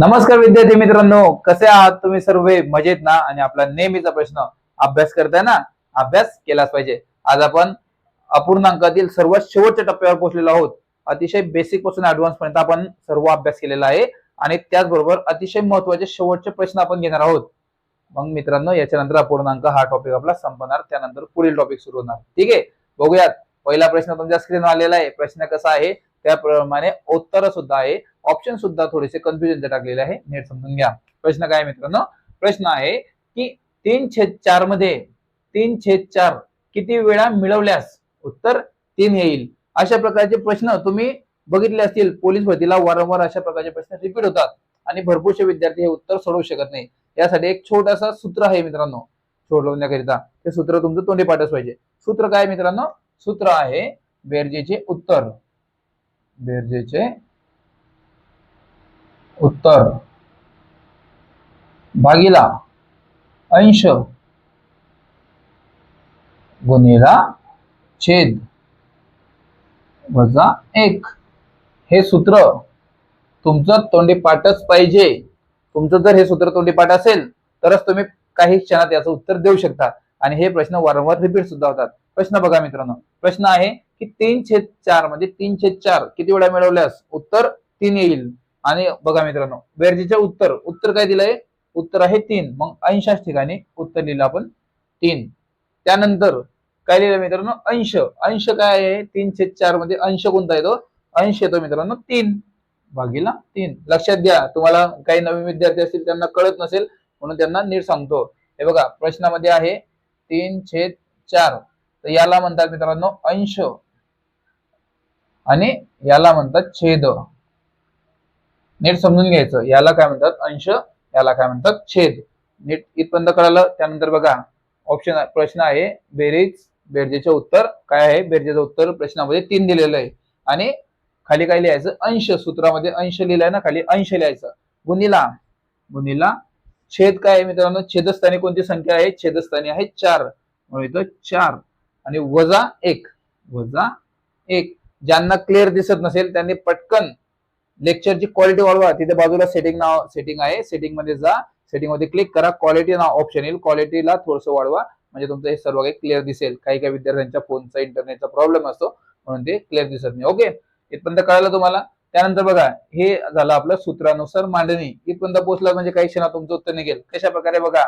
नमस्कार विद्यार्थी मित्रांनो कसे आहात तुम्ही सर्व? मजेत ना? आणि आपला नेहमीचा प्रश्न अभ्यास करताय ना? अभ्यास केलाच पाहिजे. आज आपण अपूर्णांकातील सर्वात शेवटच्या टप्प्यावर पोहोचलेलो आहोत. अतिशय बेसिकपासून ऍडव्हान्स पर्यंत आपण सर्व अभ्यास केलेला आहे. आणि त्याचबरोबर अतिशय महत्त्वाचे शेवटचे प्रश्न आपण घेणार आहोत. मग मित्रांनो याच्यानंतर अपूर्णांक हा टॉपिक आपला संपणार. त्यानंतर पुढील टॉपिक सुरू होणार. ठीक आहे? बघूयात. पहिला प्रश्न तुमच्या स्क्रीनवर आलेला आहे. प्रश्न कसा आहे? त्याप्रमाणे उत्तर सुद्धा आहे. ऑप्शन सुद्धा थोडेसे कन्फ्युजन टाकलेले आहे. नीट समजून घ्या. प्रश्न काय मित्रांनो? प्रश्न आहे की तीन छेद चारमध्ये तीन छेद चार किती वेळा मिळवल्यास उत्तर तीन येईल? अशा प्रकारचे प्रश्न तुम्ही बघितले असतील. पोलीस भरतीला वारंवार अशा प्रकारचे प्रश्न रिपीट होतात. आणि भरपूरसे विद्यार्थी हे उत्तर सोडवू शकत नाही. यासाठी एक छोटासा सूत्र आहे मित्रांनो. सोडवण्याकरिता. ते सूत्र तुमचं तोंडी पाठच पाहिजे. सूत्र काय मित्रांनो? सूत्र आहे बेरजेचे उत्तर. बेरजेचे उत्तर. भागीला अंश गुणिला छेद वजा एक. हे सूत्र तुमचं तोंडीपाठच पाहिजे. तुमचं जर हे सूत्र तोंडीपाठ असेल तरच तुम्ही काही क्षणात याचं उत्तर देऊ शकता. आणि हे प्रश्न वारंवार रिपीट सुद्धा होतात. प्रश्न बघा मित्रांनो. प्रश्न आहे की तीन छेद चार म्हणजे तीन छेद चार किती वेळा मिळवल्यास? उत्तर तीन येईल. आणि बघा मित्रांनो बेरजेचे उत्तर. उत्तर काय दिलंय? उत्तर आहे तीन. मग अंशाच ठिकाणी उत्तर लिहिलं आपण तीन. त्यानंतर काय लिहिलं मित्रांनो? अंश. अंश काय आहे? तीन छेद चारमध्ये अंश कोणता येतो? अंश येतो मित्रांनो तीन. भागीला तीन. लक्षात द्या तुम्हाला काही नवीन विद्यार्थी असतील त्यांना कळत नसेल म्हणून त्यांना नीट सांगतो. हे बघा प्रश्नामध्ये आहे तीन छेद चार. तर याला म्हणतात मित्रांनो अंश. आणि याला म्हणतात छेद. नीट समजून घ्यायचं. याला काय म्हणतात? अंश. याला काय म्हणतात? छेद. नीट इथपर्यंत कळालं? त्यानंतर बघा ऑप्शन प्रश्न आहे बेरीज बेरजेचे उत्तर काय आहे? बेरजेचं उत्तर प्रश्नामध्ये तीन दिलेलं आहे. आणि खाली काय लिहायचं? अंश. सूत्रामध्ये अंश लिहिलाय ना खाली अंश लिहायचं. गुणिला गुणिला छेद काय आहे मित्रांनो? छेदस्थानी कोणती संख्या आहे? छेदस्थानी आहे चार. म्हणून इथं चार. आणि वजा एक. वजा एक. ज्यांना क्लिअर दिसत नसेल त्यांनी पटकन लेक्चरची क्वालिटी वाढवा. तिथे बाजूला सेटिंग नाव सेटिंग आहे. सेटिंगमध्ये जा. सेटिंगमध्ये क्लिक करा. क्वालिटी नाव ऑप्शन येईल. क्वालिटीला थोडंसं वाढवा. म्हणजे तुमचं हे सर्व काही क्लिअर दिसेल. काही काही विद्यार्थ्यांच्या फोनचा इंटरनेटचा प्रॉब्लेम असतो. म्हणून ते क्लिअर दिसत नाही. ओके इथपर्यंत कळालं तुम्हाला? त्यानंतर बघा हे झालं आपलं सूत्रानुसार मांडणी. इथपर्यंत पोहोचलं म्हणजे काही क्षणात तुमचं उत्तर निघेल. कशा प्रकारे बघा?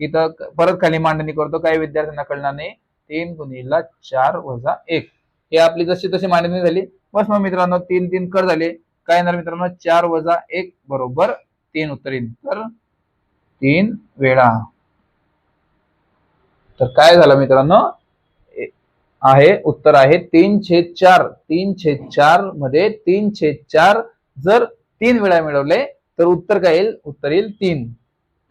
इथं परत खाली मांडणी करतो. काही विद्यार्थ्यांना कळणार नाही. तीन गुणीला चार वजा एक. हे आपली जशी तशी मांडणी झाली. बस मग मित्रांनो तीन तीन कर झाले. काय येणार मित्रांनो? चार वजा एक बरोबर तीन उत्तर. येईल तर तीन वेळा. तर काय झालं मित्रांनो? आहे उत्तर आहे तीन छेद चार. तीन छेद चारमध्ये तीन छेद चार जर तीन वेळा मिळवले तर उत्तर काय येईल? उत्तर येईल तीन.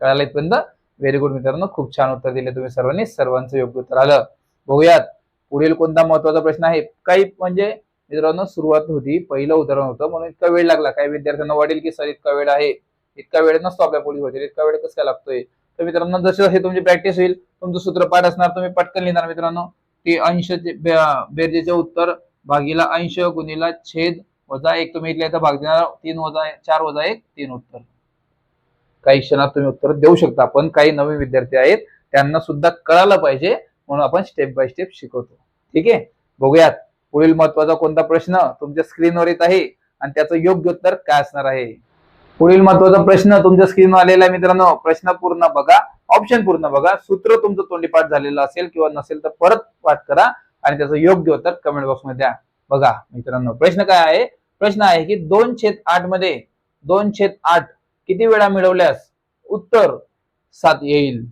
कळालं इथपर्यंत? व्हेरी गुड मित्रांनो. खूप छान उत्तर दिले तुम्ही सर्वांनी. सर्वांचं योग्य उत्तर आलं. बघूयात. पुढील कोणता महत्त्वाचा प्रश्न आहे? काही म्हणजे मित्रांनो सुरुवात होती पहिलं उदाहरण होतं म्हणून इतका वेळ लागला. काही विद्यार्थ्यांना वाटेल की सर इतका वेळ आहे. इतका वेळ नसतो आपल्या पोलीस भरतीला इतका वेळ कसं काय लागतोय? तर मित्रांनो जसे जसे तुमची प्रॅक्टिस होईल तुमचं सूत्रपाठ असणार तुम्ही पटकन लिहिणार मित्रांनो. ते अंश बेरजेचे उत्तर भागीला अंश गुणीला छेद वजा एक. तुम्ही इथल्या इथं भाग देणार तीन वजा चार वजा एक तीन उत्तर. काही क्षणात तुम्ही उत्तर देऊ शकता पण काही नवीन विद्यार्थी आहेत त्यांना सुद्धा कळालं पाहिजे म्हणून आपण स्टेप बाय स्टेप शिकवतो. ठीक आहे? बघूयात. पुढील महत्त्वाचा कोणता प्रश्न? तुमच्या स्क्रीनवर येत आहे आणि त्याचं योग्य उत्तर काय असणार आहे? पुढील महत्त्वाचा प्रश्न तुमच्या स्क्रीनवर आलेला आहे मित्रांनो. प्रश्न पूर्ण बघा. ऑप्शन पूर्ण बघा. सूत्र तुमचं तोंडी पाठ झालेलं असेल किंवा नसेल तर परत पाठ करा आणि त्याचं योग्य उत्तर कमेंट बॉक्समध्ये द्या. बघा मित्रांनो प्रश्न काय आहे? प्रश्न आहे की दोन छेद आठमध्ये दोन छेद आठ किती वेळा मिळवल्यास उत्तर सात येईल?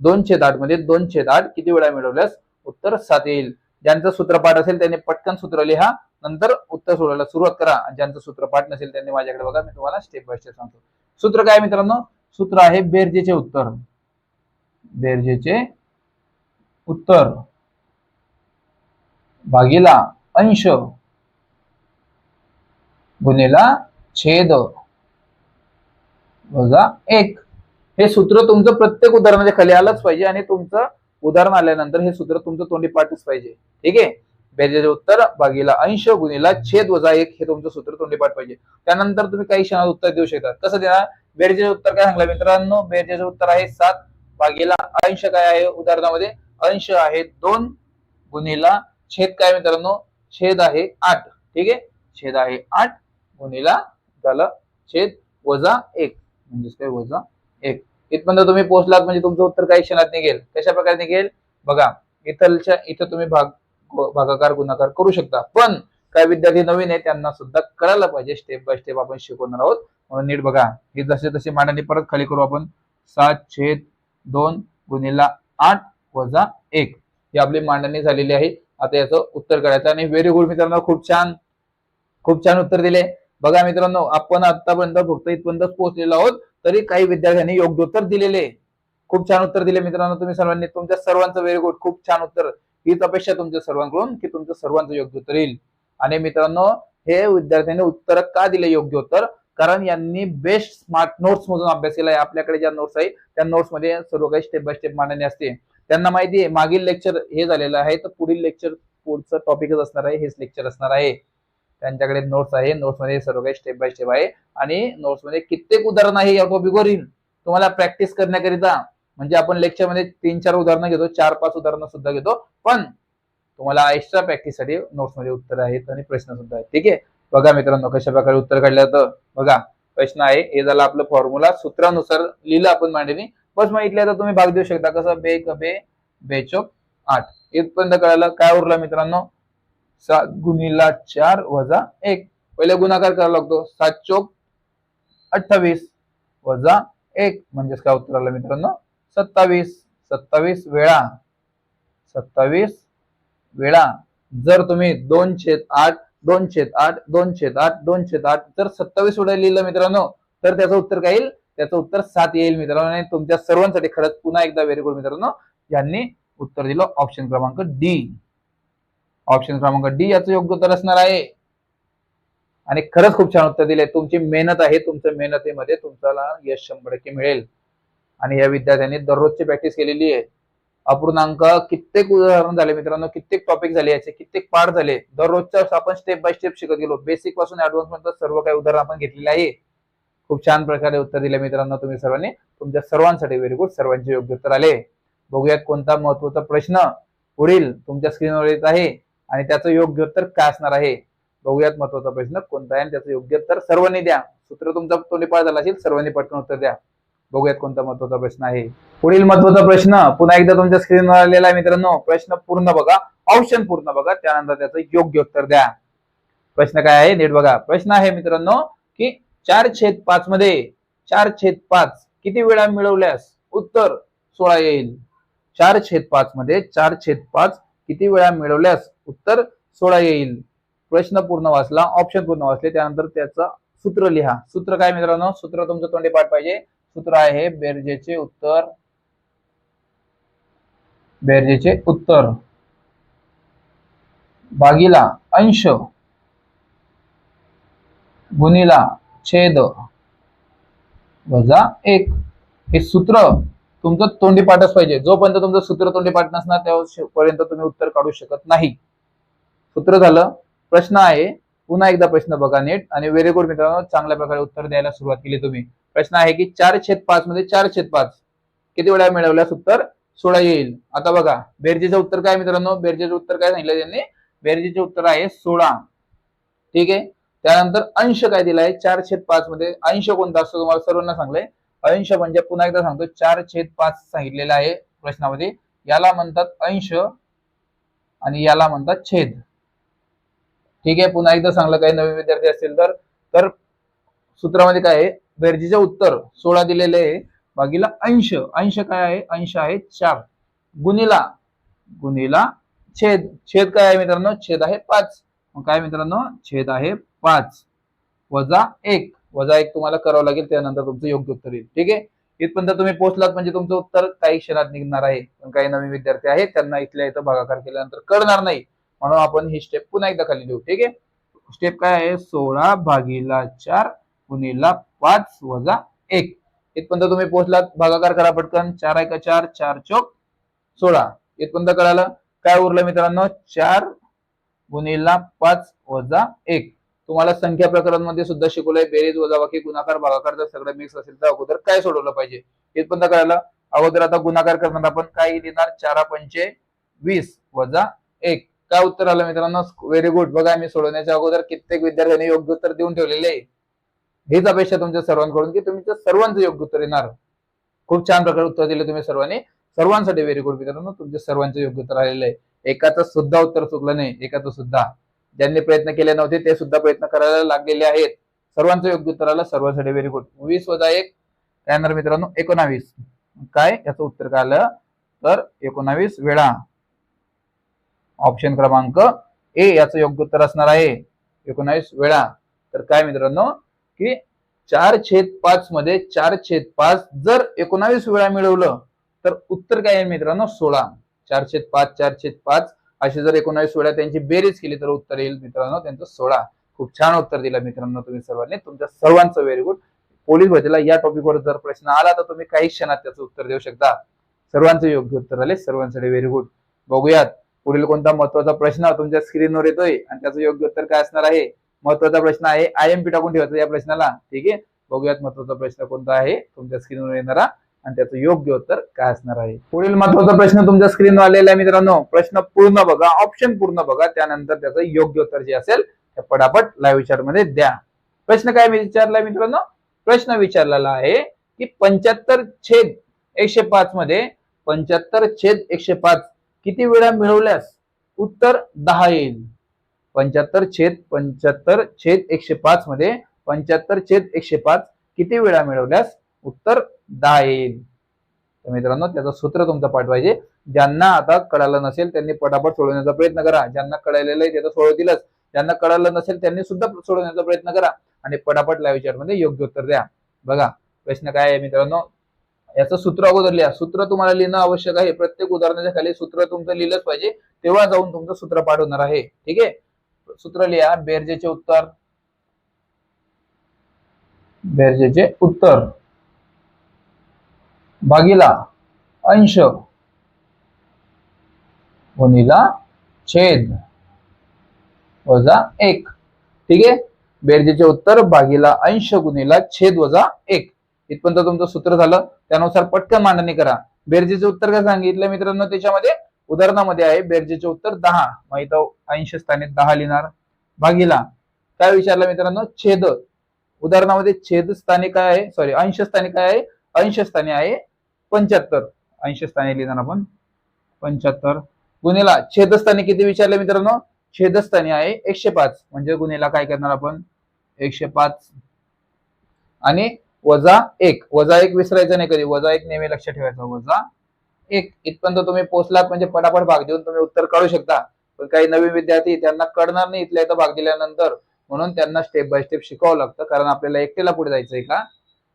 दोन छेद आठ म्हणजे मध्ये दोन छेद आठ किती वेळा मिळवल्यास उत्तर सात येईल. ज्यांचं सूत्रपाठ असेल त्यांनी पटकन सूत्र लिहा नंतर उत्तर सोडवायला सुरुवात करा. ज्यांचं सूत्रपाठ नसेल त्यांनी माझ्याकडे बघा मी तुम्हाला स्टेप बाय स्टेप सांगतो. सूत्र काय मित्रांनो? सूत्र आहे बेरजेचे उत्तर. बेरजेचे उत्तर. भागीला अंश. गुन्हेला छेद. वजा एक. हे सूत्र तुमचं प्रत्येक उदाहरणाच्या खाली आलंच पाहिजे आणि तुमचं उदाहरण आल्यानंतर हे सूत्र तुमचं तोंडी पाठच पाहिजे. ठीक आहे? बेरजेचे उत्तर भागीला अंश गुणीला छेद वजा एक हे तुमचं सूत्र तोंडीपाठ पाहिजे. त्यानंतर तुम्ही काही क्षणात उत्तर देऊ शकता. कसं देणार? बेरजेचे उत्तर काय सांगलं मित्रांनो? बेरजेचे उत्तर आहे सात. भागीला अंश काय आहे उदाहरणामध्ये? अंश आहे दोन गुणीला छेद काय मित्रांनो? छेद आहे आठ. ठीक आहे? छेद आहे आठ गुणीला झालं छेद वजा एक. म्हणजेच काय? वजा एक. इथपर्यंत तुम्ही पोहोचलात म्हणजे तुमचं उत्तर काही क्षणात निघेल. कशा प्रकारे निघेल? बघा इथलच्या इथं तुम्ही भाग भागाकार गुणाकार करू शकता. पण काही विद्यार्थी नवीन आहे त्यांना सुद्धा करायला पाहिजे स्टेप बाय स्टेप आपण शिकवणार आहोत. म्हणून नीट बघा. हे जसे तसे मांडणी परत खाली करू आपण. सात छेद दोन गुणिला आठ वजा एक. ही आपली मांडणी झालेली आहे. आता याचं उत्तर करायचं आणि व्हेरी गुड मित्रांनो खूप छान खूप छान उत्तर दिले. बघा मित्रांनो आपण आतापर्यंत फक्त इथपर्यंत पोहोचलेलो आहोत. तरी काही विद्यार्थ्यांनी योग्य उत्तर दिलेले. खूप छान उत्तर दिले मित्रांनो तुम्ही सर्वांनी. तुमच्या सर्वांचं व्हेरी गुड खूप छान उत्तर. हीच अपेक्षा तुमच्या सर्वांकडून की तुमचं सर्वांचं योग्य उत्तर येईल. आणि मित्रांनो हे विद्यार्थ्यांनी उत्तर का दिले योग्य उत्तर? कारण यांनी बेस्ट स्मार्ट नोट्स मधून अभ्यास केला आहे. आपल्याकडे ज्या नोट्स आहे त्या नोट्समध्ये सर्व काही स्टेप बाय स्टेप मांडणी असते. त्यांना माहिती आहे मागील लेक्चर हे झालेलं आहे. तर पुढील लेक्चर पुढचं टॉपिकच असणार आहे हेच लेक्चर असणार आहे. त्यांच्याकडे नोट्स आहे. नोट्समध्ये सर्व काही स्टेप बाय स्टेप आहे. आणि नोट्समध्ये कित्येक उदाहरण आहे या तुम्हाला प्रॅक्टिस करण्याकरिता म्हणजे आपण लेक्चरमध्ये तीन चार उदाहरणं घेतो चार पाच उदाहरणं सुद्धा घेतो. पण तुम्हाला एक्स्ट्रा प्रॅक्टिससाठी नोट्समध्ये उत्तर आहेत आणि प्रश्न सुद्धा आहेत. ठीक आहे? बघा मित्रांनो कशा प्रकारे उत्तर काढलं जातं. बघा प्रश्न आहे. हे झालं आपलं फॉर्म्युला सूत्रानुसार लिहिलं आपण मांडणी बस मग इथल्या तर तुम्ही भाग देऊ शकता. कसं? बे बे बेचोक आठ. इथपर्यंत कळालं? काय उरलं मित्रांनो? सात गुणीला चार वजा एक. पहिले गुणाकार करावा लागतो. सात चोक अठ्ठावीस वजा एक. म्हणजेच काय उत्तर आलं मित्रांनो? सत्तावीस. सत्तावीस वेळा. सत्तावीस वेळा. जर तुम्ही दोन छेद आठ दोन छेद आठ दोन छेद आठ दोन छेद आठ जर सत्तावीस वेळा लिहिलं मित्रांनो तर त्याचं उत्तर काय येईल? त्याचं उत्तर सात येईल मित्रांनो. आणि तुमच्या सर्वांसाठी खरंच पुन्हा एकदा व्हेरी गुड मित्रांनो यांनी उत्तर दिलं ऑप्शन क्रमांक डी ऑप्शन क्रमांक डी याचं योग्य उत्तर असणार आहे. आणि खरंच खूप छान उत्तर दिले तुमची मेहनत आहे. तुमच्या मेहनतीमध्ये तुमच्याला यश शंभर टक्के मिळेल. आणि या विद्यार्थ्यांनी दररोजची प्रॅक्टिस केलेली आहे. अपूर्णांक कित्येक उदाहरण झाले मित्रांनो. कित्येक टॉपिक झाले याचे. कित्येक पाठ झाले. दररोजच्या आपण स्टेप बाय स्टेप शिकत गेलो. बेसिकपासून ऍडव्हान्स पर्यंत सर्व काही उदाहरण आपण घेतलेले आहे. खूप छान प्रकारे उत्तर दिले मित्रांनो तुम्ही सर्वांनी. तुमच्या सर्वांसाठी व्हेरी गुड सर्वांचे योग्य उत्तर आले. बघूयात कोणता महत्त्वाचा प्रश्न पुढील तुमच्या स्क्रीनवर येत आहे. आणि त्याचं योग्य उत्तर काय असणार आहे? बघूयात महत्त्वाचा प्रश्न कोणता आहे आणि त्याचं योग्य उत्तर सर्वांनी द्या. सूत्र तुमचा तोंडी पाळ झाला असेल सर्वांनी पटकन उत्तर द्या. बघूयात कोणता महत्त्वाचा प्रश्न आहे. पुढील महत्त्वाचा प्रश्न पुन्हा एकदा तुमच्या स्क्रीनवर आलेला आहे मित्रांनो प्रश्न पूर्ण बघा ऑप्शन पूर्ण बघा त्यानंतर त्याचं योग्य उत्तर द्या. प्रश्न काय आहे? नीट बघा. प्रश्न आहे मित्रांनो की चार छेद पाच मध्ये चार छेद पाच किती वेळा मिळवल्यास उत्तर सोळा येईल? चार छेद पाच मध्ये चार छेद पाच किती वेळा मिळवल्यास उत्तर सोळा येईल. प्रश्न पूर्ण वाचला ऑप्शन पूर्ण वाचले त्यानंतर त्याचं सूत्र लिहा. सूत्र काय मित्रांनो? सूत्र तुमचं तोंडी पाठ पाहिजे. सूत्र आहे बेरजेचे उत्तर. बेरजेचे उत्तर. भागीला अंश. गुणीला छेद. वजा एक. हे सूत्र तुमचं तोंडी पाठच पाहिजे. जोपर्यंत तुमचं सूत्र तोंडी पाठ नसणार त्यापर्यंत तुम्ही उत्तर काढू शकत नाही. सूत्र झालं प्रश्न आहे. पुन्हा एकदा प्रश्न बघा नीट. आणि व्हेरी गुड मित्रांनो चांगल्या प्रकारे उत्तर द्यायला सुरुवात केली तुम्ही. प्रश्न आहे की चार छेद पाच मध्ये चार छेद पाच. किती वेळा मिळवल्यास उत्तर सोळा येईल? आता बघा बेरजेचं उत्तर काय मित्रांनो? बेरजेचं उत्तर काय सांगितलं त्यांनी? बेरजेचे उत्तर आहे सोळा. ठीक आहे? त्यानंतर अंश काय दिलाय? चार छेद पाच मध्ये अंश कोणता? असतो तुम्हाला सर्वांना सांगलंय. अंश म्हणजे पुन्हा एकदा सांगतो चार छेद पाच सांगितलेला आहे प्रश्नामध्ये. याला म्हणतात अंश आणि याला म्हणतात छेद. ठीक आहे पुन्हा एकदा सांगलं काही नवीन विद्यार्थी असतील तर. तर सूत्रामध्ये काय आहे? गरजेचं उत्तर सोळा दिलेले आहे. बाकीला अंश. अंश काय आहे? अंश आहे चार. गुणीला गुणीला छेद. छेद काय आहे मित्रांनो? छेद आहे पाच. मग काय मित्रांनो? छेद आहे पाच. वजा एक. वजा एक तुम्हाला करावं लागेल त्यानंतर तुमचं योग्य उत्तर येईल. ठीक आहे? इथपर्यंत तुम्ही पोहोचलात म्हणजे तुमचं उत्तर काही क्षणात निघणार आहे. पण काही नवीन विद्यार्थी आहेत त्यांना इथल्या इथं भागाकार केल्यानंतर कळणार नाही. म्हणून आपण ही स्टेप पुन्हा एकदा खाली देऊ ठीक आहे? स्टेप काय आहे? सोळा भागीला चार गुणीला पाच वजा एक. इथपर्यंत तुम्ही पोहोचलात भागाकार करा पटकन. चार आहे का चार चार चौक सोळा. इथपर्यंत कळालं? काय उरलं मित्रांनो? चार गुणिला पाच वजा एक. तुम्हाला संख्या प्रकरणामध्ये सुद्धा शिकवलंय. बेरीज वजाबाकी गुणाकार भागाकार जर सगळं मिक्स असेल तर अगोदर काय सोडवलं पाहिजे? इथपर्यंत कळालं. अगोदर आता गुणाकार करताना आपण काय लिहिणार? चारा पंचे वीस वजा एक. काय उत्तर आलं मित्रांनो? व्हेरी गुड बघा मी सोडवण्याच्या अगोदर कित्येक विद्यार्थ्यांनी योग्य उत्तर देऊन ठेवलेले आहे. हीच अपेक्षा तुमच्या सर्वांकडून की तुमच्या सर्वांचं योग्य उत्तर येणार खूप छान प्रकारे उत्तर दिलं तुम्ही सर्वांनी. सर्वांसाठी व्हेरी गुड मित्रांनो तुमच्या सर्वांचं योग्य उत्तर आलेलं आहे. एकाचं सुद्धा उत्तर चुकलं नाही. एकाचं सुद्धा. ज्यांनी प्रयत्न केले नव्हते ते सुद्धा प्रयत्न करायला लागलेले आहेत. सर्वांचं योग्य उत्तर आलं सर्वांसाठी व्हेरी गुड वीस वजा एक. त्यानंतर मित्रांनो एकोणावीस. काय? याचं उत्तर काय आलं? तर एकोणावीस वेळा. ऑप्शन क्रमांक ए याचं योग्य उत्तर असणार आहे. एकोणावीस वेळा. तर काय मित्रांनो? की चार छेद पाच मध्ये चार छेद पाच जर एकोणावीस वेळा मिळवलं तर उत्तर काय आहे मित्रांनो? सोळा. चार छेद पाच चार छेद पाच. अशी जर एकोणावीस वेळा त्यांची बेरीज केली तर उत्तर येईल मित्रांनो. त्यांचं सोळा. खूप छान उत्तर दिलं मित्रांनो तुम्ही सर्वांनी. तुमच्या सर्वांचं व्हेरी गुड पोलीस भरतीला या टॉपिकवर जर प्रश्न आला तर तुम्ही काही क्षणात त्याचं उत्तर देऊ शकता. सर्वांचं योग्य उत्तर आले सर्वांसाठी व्हेरी गुड बघूयात. पुढील कोणता महत्त्वाचा प्रश्न तुमच्या स्क्रीनवर येतोय आणि त्याचं योग्य उत्तर काय असणार आहे? महत्त्वाचा प्रश्न आहे. आय एम पी टाकून ठेवायचा या प्रश्नाला. ठीक आहे? बघूयात महत्त्वाचा प्रश्न कोणता आहे? तुमच्या स्क्रीनवर येणारा. आणि त्याचं योग्य उत्तर काय असणार आहे? पुढील महत्त्वाचा प्रश्न तुमच्या स्क्रीनवर आलेला आहे मित्रांनो. प्रश्न पूर्ण बघा ऑप्शन पूर्ण बघा. त्यानंतर त्याचं योग्य उत्तर जे असेल ते पटापट लाईव्ह चॅटमध्ये द्या. प्रश्न काय मी विचारलाय मित्रांनो? प्रश्न विचारलेला आहे की पंच्याहत्तर छेद एकशे पाच मध्ये पंच्याहत्तर छेद एकशे पाच किती वेळा मिळवल्यास उत्तर दहा येईल? पंच्याहत्तर छेद पंच्याहत्तर छेद एकशे पाच मध्ये पंच्याहत्तर छेद एकशे पाच किती वेळा मिळवल्यास उत्तर दहा येईल तर मित्रांनो त्याचं सूत्र तुमचं पाठवायचे. ज्यांना आता कळालं नसेल त्यांनी पटापट सोडवण्याचा प्रयत्न करा. ज्यांना कळालेलं आहे त्याचं सोडवतीलच. ज्यांना कळालं नसेल त्यांनी सुद्धा सोडवण्याचा प्रयत्न करा. आणि पटापट लाईव्हमध्ये योग्य उत्तर द्या. बघा प्रश्न काय आहे मित्रांनो? याचं सूत्र अगोदर लिहा. सूत्र तुम्हाला लिहिणं आवश्यक आहे. प्रत्येक उदाहरणाच्या खाली सूत्र तुमचं लिहिलंच पाहिजे. तेव्हा जाऊन तुमचं सूत्र पाठवणार आहे. ठीक आहे? सूत्र लिहा. बेरजेचे उत्तर. बेरजेचे उत्तर. भागीला अंश गुणीला छेद वजा एक. ठीक आहे? बेरजेचे उत्तर भागीला अंश गुणिला छेद वजा एक. इथपर्यंत तुमचं सूत्र झालं. त्यानुसार पटकन मांडणी करा. बेरजेचे उत्तर काय सांगितलं मित्रांनो? त्याच्यामध्ये उदाहरणामध्ये आहे बेरजेचे उत्तर दहा. मग इथं अंश स्थानी दहा लिहिणार. भागीला काय विचारलं मित्रांनो? छेद. उदाहरणामध्ये छेद स्थानी काय आहे? सॉरी अंश स्थानी काय आहे? अंश स्थानी आहे पंच्याहत्तर. अंश स्थानी लिहिणार आपण पंच्याहत्तर. गुन्हेला छेदस्थानी किती विचारले मित्रांनो? छेदस्थानी आहे एकशे पाच म्हणजे गुन्हेला काय करणार आपण? एकशे पाच आणि वजा एक. वजा एक विसरायचं नाही कधी. वजा एक नेहमी लक्षात ठेवायचं. वजा एक. इथपर्यंत तुम्ही पोहोचलात म्हणजे पटापट भाग देऊन तुम्ही उत्तर काढू शकता. पण काही नवीन विद्यार्थी त्यांना कळणार नाही इथल्या इथं भाग दिल्यानंतर. म्हणून त्यांना स्टेप बाय स्टेप शिकावं लागतं. कारण आपल्याला एकटेला पुढे जायचंय का?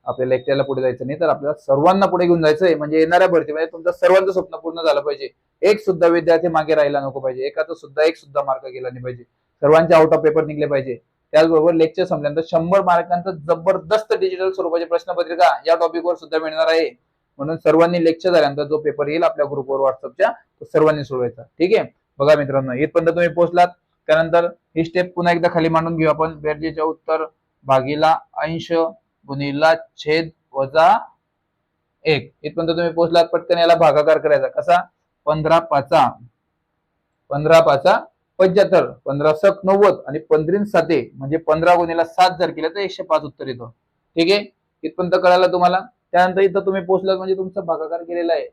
आपल्याला एकट्याला पुढे जायचं नाही तर आपल्याला सर्वांना पुढे घेऊन जायचंय म्हणजे येणाऱ्या भरतीमध्ये म्हणजे तुमचं सर्वांचं स्वप्न पूर्ण झालं पाहिजे. एक सुद्धा विद्यार्थी मागे राहिला नको पाहिजे. एकाचा सुद्धा एक सुद्धा मार्क गेला नाही पाहिजे. सर्वांचे आउट ऑफ पेपर निघले पाहिजे. त्याचबरोबर लेक्चर संपल्यानंतर शंभर मार्कांचं जबरदस्त डिजिटल स्वरूपाची प्रश्नपत्रिका या टॉपिकवर सुद्धा मिळणार आहे. म्हणून सर्वांनी लेक्चर झाल्यानंतर जो पेपर येईल आपल्या ग्रुपवर व्हॉट्सअपच्या तो सर्वांनी सोडवायचा ठीक आहे? बघा मित्रांनो इथपर्यंत तुम्ही पोहोचलात. त्यानंतर ही स्टेप पुन्हा एकदा खाली मांडून घेऊ आपण. बेरजेचे उत्तर भागीला अंश गुणिला छेद वजा एक. इथपर्यंत तुम्ही पोहोचलात पटकन याला भागाकार करायचा. कसा? पंधरा पाचा. पंधरा पाचा पंच्याहत्तर. पंधरा सक नव्वद आणि पंधरीन साते. म्हणजे पंधरा गुन्हेला सात जर केलं तर एकशे पाच उत्तर येतो. ठीक आहे? इथपर्यंत कळालं तुम्हाला? त्यानंतर इथं तुम्ही पोहोचलात म्हणजे तुमचा भागाकार केलेला आहे.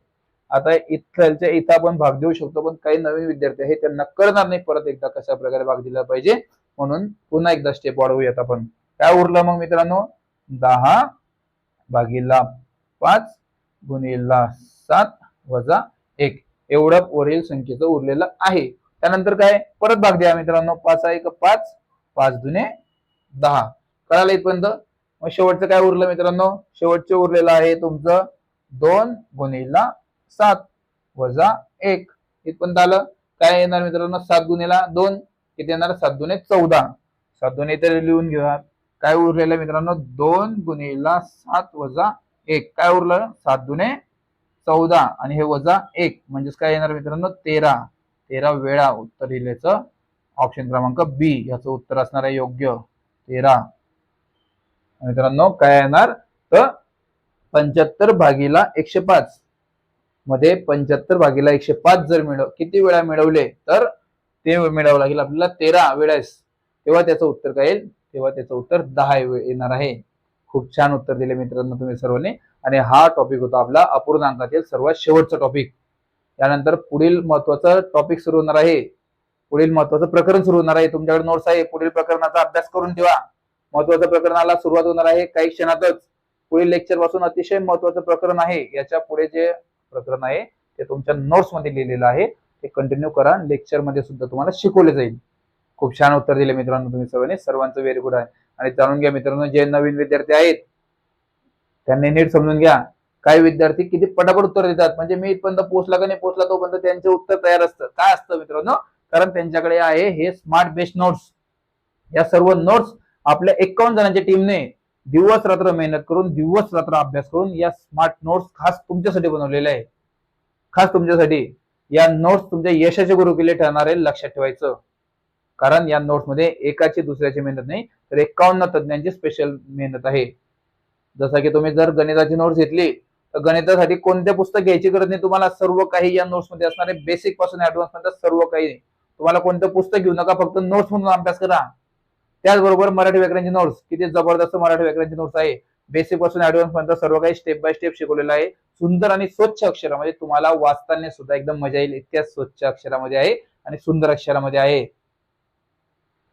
आता इथलच्या इथं आपण भाग देऊ शकतो पण काही नवीन विद्यार्थी आहे त्यांना कळणार नाही परत एकदा कशा प्रकारे भाग दिला पाहिजे. म्हणून पुन्हा एकदा स्टेप वाढवूयात आपण. काय उरलं मग मित्रांनो? दहा भागीला पाच गुणिला सात वजा एक. एवढं वरील संख्येचं उरलेलं आहे. त्यानंतर काय? परत भाग द्या मित्रांनो. पाच एक पाच पाच दुने दहा. कळालं इथपर्यंत? मग शेवटचं काय उरलं मित्रांनो? शेवटचे उरलेलं आहे तुमचं दोन गुणिला सात वजा एक. इथपर्यंत आलं. काय येणार मित्रांनो? सात गुन्हेला दोन. किती येणार? सात दुने चौदा. सात दुने इथे लिहून घेऊया काय उरलेलं मित्रांनो? दोन गुणेला सात वजा एक. काय उरलं? सात दुने चौदा. आणि हे वजा एक. म्हणजेच काय येणार मित्रांनो? तेरा. तेरा वेळा उत्तर लिहिल्याचं ऑप्शन क्रमांक बी याचं उत्तर असणार आहे योग्य. तेरा. मित्रांनो काय येणार? तर पंच्याहत्तर भागीला एकशे पाच. मध्ये पंच्याहत्तर भागीला एकशे पाच जर मिळव किती वेळा मिळवले? तर ते मिळावं लागेल आपल्याला तेरा. वेळेस. तेव्हा त्याचं उत्तर काय येईल? तेव्हा त्याचं उत्तर दहा येणार आहे. खूप छान उत्तर दिले मित्रांनो तुम्ही सर्वांनी. आणि हा टॉपिक होता आपला अपूर्णांकातील सर्वात शेवटचा टॉपिक त्यानंतर पुढील महत्वाचं टॉपिक सुरू होणार आहे. पुढील महत्वाचं प्रकरण सुरू होणार आहे. तुमच्याकडे नोट्स आहे. पुढील प्रकरणाचा अभ्यास करून ठेवा. महत्त्वाच्या प्रकरणाला सुरुवात होणार आहे काही क्षणातच. पुढील लेक्चरपासून अतिशय महत्वाचं प्रकरण आहे. याच्यापुढे जे प्रकरण आहे ते तुमच्या नोट्समध्ये लिहिलेलं आहे. ते कंटिन्यू करा. लेक्चरमध्ये सुद्धा तुम्हाला शिकवले जाईल. खूप छान उत्तर दिले मित्रांनो तुम्ही सर्वांनी सर्वांचं व्हेरी गुड आहे. आणि जाणून घ्या मित्रांनो जे नवीन विद्यार्थी आहेत त्यांनी नीट समजून घ्या. काही विद्यार्थी किती पटापट उत्तर देतात. म्हणजे मी इथपर्यंत पोहोचला का नाही पोहोचला तोपर्यंत त्यांचे उत्तर तयार असतं. काय असतं मित्रांनो? कारण त्यांच्याकडे आहे हे स्मार्ट बेस्ट नोट्स या सर्व नोट्स आपल्या एकावन्न जणांच्या टीमने दिवस रात्र मेहनत करून दिवस रात्र अभ्यास करून या स्मार्ट नोट्स खास तुमच्यासाठी बनवलेले आहे खास तुमच्यासाठी या नोट्स तुमच्या यशाचे गुरुकिल्ले ठरणार आहे लक्षात ठेवायचं. कारण या नोट्समध्ये एकाची दुसऱ्याची मेहनत नाही तर एकावन्न तज्ञांची स्पेशल मेहनत आहे. जसं की तुम्ही जर गणिताची नोट्स घेतली तर गणितासाठी कोणते पुस्तक घ्यायची गरज नाही तुम्हाला सर्व काही या नोट्समध्ये बेसिकपासून ऍडव्हान्स पर्यंत सर्व काही तुम्हाला कोणतं पुस्तक घेऊ नका फक्त नोट्स म्हणून अभ्यास करा. त्याचबरोबर मराठी व्याकरणची नोट्स किती जबरदस्त मराठी व्याकरणची नोट्स आहे. बेसिकपासून ऍडव्हान्स पर्यंत सर्व काही स्टेप बाय स्टेप शिकवलेलं आहे. सुंदर आणि स्वच्छ अक्षरामध्ये तुम्हाला वाचताना सुद्धा एकदम मजा येईल. इतक्या स्वच्छ अक्षरामध्ये आहे आणि सुंदर अक्षरामध्ये आहे.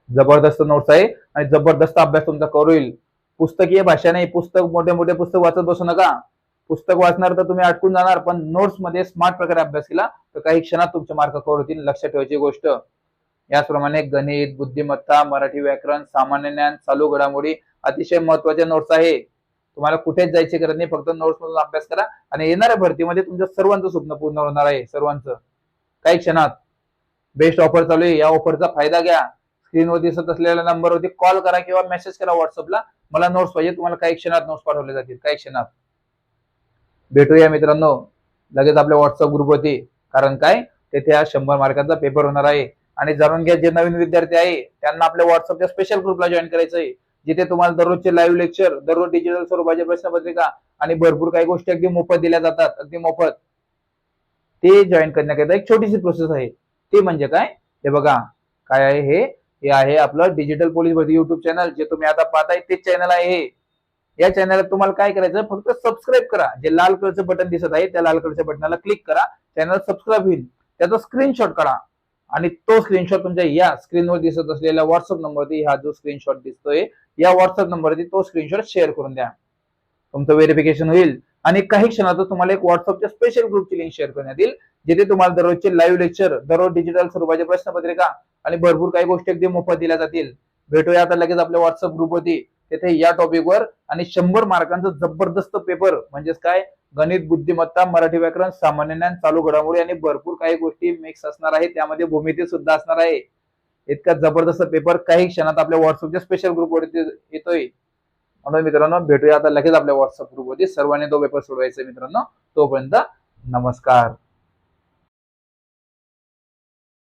जबरदस्त नोट्स आहे आणि जबरदस्त अभ्यास तुमचा करू येईल. पुस्तकीय भाषा नाही पुस्तक मोठे मोठे पुस्तक वाचत बसू नका. पुस्तक वाचणार तर तुम्ही अटकून जाणार पण नोट्समध्ये स्मार्ट प्रकारे अभ्यास केला तर काही क्षणात तुमचे मार्क कवर होतील. लक्षात ठेवायची गोष्ट. याचप्रमाणे गणित बुद्धिमत्ता मराठी व्याकरण सामान्य ज्ञान चालू घडामोडी अतिशय महत्त्वाच्या नोट्स आहे. तुम्हाला कुठेच जायची गरज नाही फक्त नोट्स मधून अभ्यास करा आणि येणाऱ्या भरतीमध्ये तुमचं सर्वांचं स्वप्न पूर्ण होणार आहे सर्वांचं. काही क्षणात. बेस्ट ऑफर चालू आहे या ऑफरचा फायदा घ्या. स्क्रीनवर दिसत असलेल्या नंबरवरती कॉल करा किंवा मेसेज करा व्हॉट्सअपला. मला नोट्स पाहिजे तुम्हाला काही क्षणात नोट्स पाठवले जातील काही क्षणात. भेटूया मित्रांनो लगेच आपल्या व्हॉट्सअप ग्रुपवरती. कारण काय? तेथे हा शंभर मार्काचा पेपर होणार आहे. आणि जाणून घ्या जे नवीन विद्यार्थी आहे त्यांना आपल्या व्हॉट्सअपच्या स्पेशल ग्रुपला जॉईन करायचं आहे जिथे तुम्हाला दररोजचे लाईव्ह लेक्चर दररोज डिजिटल स्वरूपाचे प्रश्नपत्रिका आणि भरपूर काही गोष्टी अगदी मोफत दिल्या जातात अगदी मोफत. ते जॉईन करण्याकरिता एक छोटीशी प्रोसेस आहे. ते म्हणजे काय? हे बघा काय आहे हे? हे आहे आपलं डिजिटल पोलीस भरती युट्यूब चॅनल जे तुम्ही आता पाहताय तेच चॅनल आहे या चॅनलला तुम्हाला काय करायचं फक्त सबस्क्राईब करा. जे लाल कलरचं बटन दिसत आहे त्या लाल कलरच्या बटनाला क्लिक करा. चॅनल सबस्क्राईब होईल. त्याचा स्क्रीनशॉट काढा. आणि तो स्क्रीनशॉट तुमच्या या स्क्रीनवर दिसत असलेल्या व्हॉट्सअप नंबरवरती हा जो स्क्रीनशॉट दिसतोय या व्हॉट्सअप नंबरवरती तो स्क्रीनशॉट शेअर करून द्या. तुमचं व्हेरिफिकेशन होईल. आणि काही क्षणात तुम्हाला एक व्हॉट्सअपच्या स्पेशल ग्रुपची लिंक शेअर करण्यात येईल. जिथे तुम्हाला दररोजचे लाईव्ह लेक्चर दररोज डिजिटल स्वरूपाचे प्रश्नपत्रिका आणि भरपूर काही गोष्टी अगदी मोफत दिल्या जातील. भेटूया आता लगेच आपल्या व्हॉट्सअप ग्रुपवरती तेथे या टॉपिकवर आणि शंभर मार्कांचा जबरदस्त पेपर म्हणजेच काय? गणित बुद्धिमत्ता मराठी व्याकरण सामान्य ज्ञान चालू घडामोडी आणि भरपूर काही गोष्टी मिक्स असणार आहे. त्यामध्ये भूमिती सुद्धा असणार आहे. इतका जबरदस्त पेपर काही क्षणात आपल्या व्हॉट्सअपच्या स्पेशल ग्रुपवरती येतोय. म्हणून मित्रांनो भेटूया आता लगेच आपल्या व्हॉट्सअप ग्रुपवरती सर्वांनी तो पेपर सोडवायचा मित्रांनो. तोपर्यंत नमस्कार.